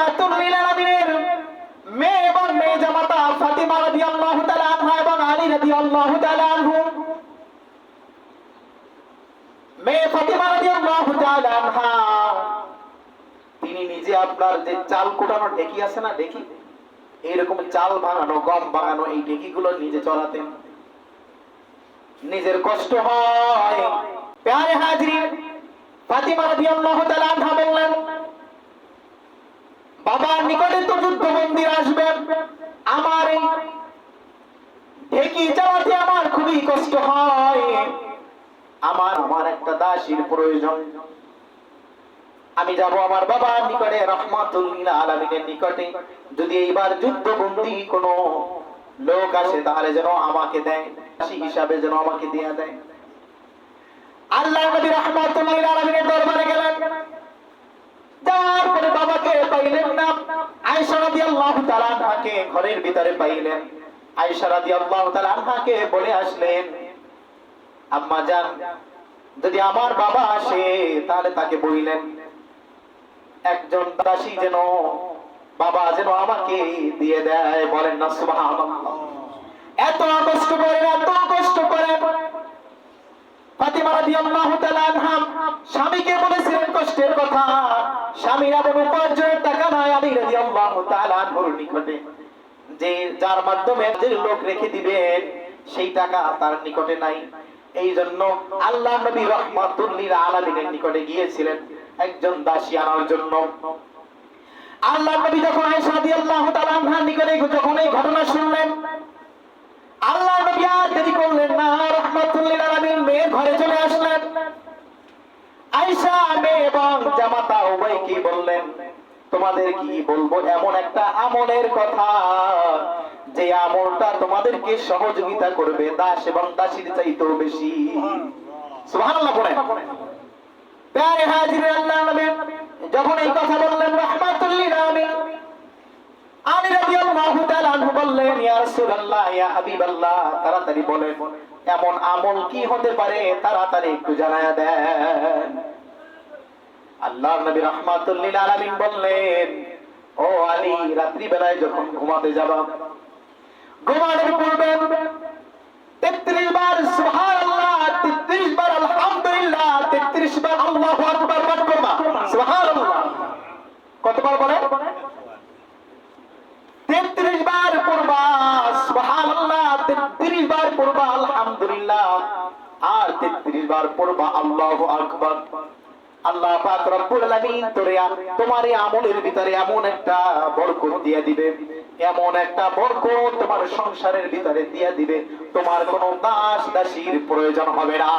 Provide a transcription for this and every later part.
রহমাতুল লিল মেয়ে এবং মেয়ে জামাতা ফাতিমা রাদিয়াল্লাহু তাআলা আনহা এবং আলী রাদিয়াল্লাহু তাআলা আনহু। মেয়ে ফাতিমা রাদিয়াল্লাহু তাআলা আনহা। তিনি নিজে আপনার যে চাল কোটানো ঢেকি আছে না ঢেকি? এইরকম চাল ভাঙানো গম ভাঙানো এই ঢেকিগুলো নিজে চড়াতেন। নিজের কষ্ট হয়। প্যারে হাজরিন ফাতিমা রাদিয়াল্লাহু তাআলা আনহা বললেন বাবার নিকটে তো যুদ্ধ মন্দির আসবে। আমার এই চালাতে আমার খুবই কষ্ট হয়। আমার আমার একটা দাসীর প্রয়োজন। আমি যাব আমার বাবার নিকটে নিকটে। যদি এইবার কোনো লোক আসে, তাহলে যেন আমাকে দেয় হিসাবে যেন আমাকে দিয়ে দেয়। আল্লাহ নবী আলামিনের দরবারে গেলেন। পাইলেন না। আয়েশা ঘরের ভিতরে পাইলেন। বলে আসলেন, আম্মা যদি আমার বাবা আসে, তাহলে তাকে একজন দাসী যেন, বাবা যেন আমাকে দিয়ে দেয়, বলেন না এত কষ্ট করেন, এত কষ্ট করেন। ফাতিমা রাদিয়াল্লাহু তাআলা স্বামীকে বলেছিলেন কষ্টের কথা। টাকা নাই রাদিয়াল্লাহু তাআলা আনহুর নিকটে। যে যার মাধ্যমে যে লোক রেখে দিবেন সেই টাকা তার নিকটে নাই। এই জন্য আল্লাহ নবী নিকটে গিয়েছিলেন একজন দাসী আনার জন্য। আল্লাহ নবী যখন আয়েশা রাদিয়াল্লাহু তাআলা আনহার নিকটে যখন এই ঘটনা শুনলেন আল্লাহ নবী আর দেরি করলেন না রহমাতুল্লিল আলামিন মেয়ের ঘরে চলে আসলেন আয়েশা এবং জামাতা উভয় কি বললেন? তোমাদের কি বলব? এমন একটা আমলের কথা। যে আমলটা তোমাদেরকে সহযোগিতা করবে, দাস এবং দাসীর চাইতেও বেশি। যখন এই কথা বললেন তাড়াতাড়ি বলেন, এমন আমল কি হতে পারে? তাড়াতাড়ি একটু জানায়া দেন। আল্লাহ নবী রাহমাতুল্লিল আলামিন বললেন, ও আলী রাত্রি বেলায় যখন ঘুমাতে যাবা? ঘুমানোর পূর্বে 33 বার সুবহানাল্লাহ 33 বার আলহামদুলিল্লাহ 33 বার আল্লাহু আকবার পাঠ করবা। সুবহানাল্লাহ। কতবার বলে? তেত্রিশ বার পড়বা, সুবহানাল্লাহ, তেত্রিশ বার পড়বা, আলহামদুলিল্লাহ। আর তেত্রিশ বার পড়বা, আল্লাহু আকবার। আল্লাহ পাক রব্বুল আলামিন তোমার এই আমলের ভিতরে এমন একটা বরকত দিবে, এমন একটা বরকত তোমার সংসারের ভিতরে দিবে, তোমার কোনো দাস দাসীর প্রয়োজন হবে না।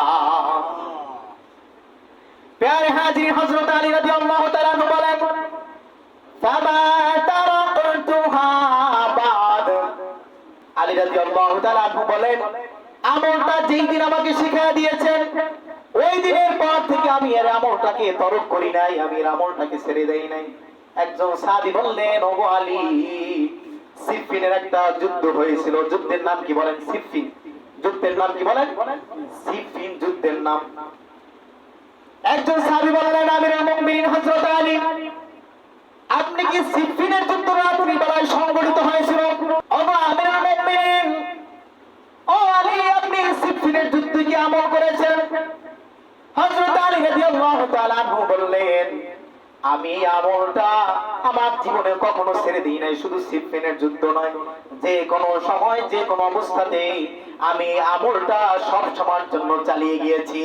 প্যারে হাজির হযরত আলী রাদিয়াল্লাহু তাআলা বলেন বলেন, আমলটা যেই দিন আমাকে শিখা দিয়েছেন আমলটাকে তরক করি নাই, আমি আমলটাকে ছেড়ে দেই নাই। একজন সাদি বললেন, ওগো আলী, সিফিনের একটা যুদ্ধ হয়েছিল। যুদ্ধের নাম কি বলেন? সিফিন। যুদ্ধের নাম কি বলেন? সিফিন যুদ্ধের নাম। একজন সাহাবী বললেন আমির মুমিনিন হযরত আলী। আপনি কি সিফিনের যুদ্ধ রাত্রি বেলায় সংগঠিত হয়েছিল ওগো আমিরুল মুমিনিন ও আলী আপনি সিফিনের যুদ্ধ কি আমল করেছেন হযরত আলী রাদিয়াল্লাহু তাআলা আনহু বললেন, আমি আমলটা আমার জীবনে কখনো ছেড়ে দিই নাই, শুধু সিফিনের যুদ্ধ নয়। যে কোনো সময়, যে কোনো অবস্থাতেই আমি আমলটা সব সময়ের জন্য চালিয়ে গিয়েছি।